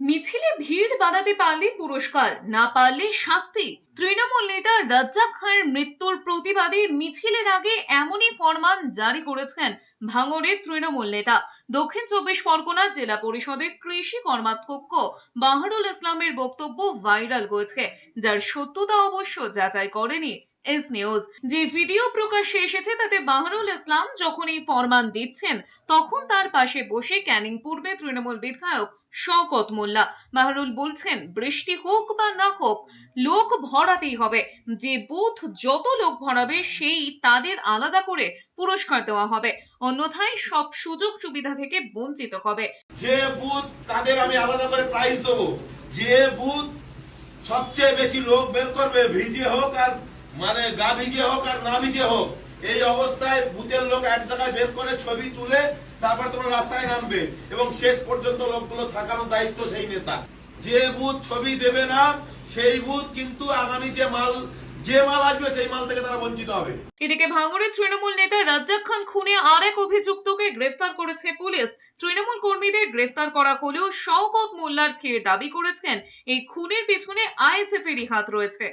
মিছিলে ভিড় বাড়াতে পারলে পুরস্কার, না পারলে শাস্তি। তৃণমূল নেতা রাজ্জাক খানের মৃত্যুর প্রতিবাদে মিছিলের আগে এমনই ফরমান জারি করেছেন ভাঙড়ের তৃণমূল নেতা। দক্ষিণ চব্বিশ পরগনা জেলা পরিষদের কৃষি কর্মাধ্যক্ষ বাহারুল ইসলামের বক্তব্য ভাইরাল হয়েছে যার সত্যতা অবশ্য যাচাই করেনি এস নিউজ। যে ভিডিও প্রকাশ্যে এসেছে, তাতে বাহারুল ইসলাম যখন এই ফরমান দিচ্ছেন, তখন তার পাশে বসে ক্যানিং পূর্বে তৃণমূল বিধায়ক শওকত মোল্লা। বাহারুল বলছেন, বৃষ্টি হোক বা না হোক, লোক ভরাতেই হবে। যে বুথ যত লোক ভরাবে, সেই তাদের আলাদা করে পুরস্কার দেওয়া হবে। অন্যথায় সব সুযোগ সুবিধা থেকে বঞ্চিত হবে। যে বুথ তাদের আমি আলাদা করে প্রাইজ দেবো। যে বুথ সবচেয়ে বেশি লোক বের করবে, ভিজে হোক আর মানে গা ভিজে হোক আর না ভিজে হোক, এই অবস্থায় বুথের লোক এক জায়গায় বের করে ছবি তুলে তারপর তোমরা রাস্তায় নামবে এবং শেষ পর্যন্ত লোকগুলো থাকারও দায়িত্ব সেই নেতা। যে বুথ ছবি দেবে না, সেই বুথ কিন্তু আগামী যে মাল যে মাল আসবে সেই মাল থেকে তারা বঞ্চিত হবে। এদিকে ভাঙড়ের তৃণমূল নেতা রাজ্জাক খান খুনে আরেক অভিযুক্তকে গ্রেফতার করেছে পুলিশ। তৃণমূল কর্মীদের গ্রেফতার করা হলেও শওকত মোল্লার খেয়ে দাবি করেছেন, এই খুনের পেছনে আইএসএফ এরই হাত রয়েছে।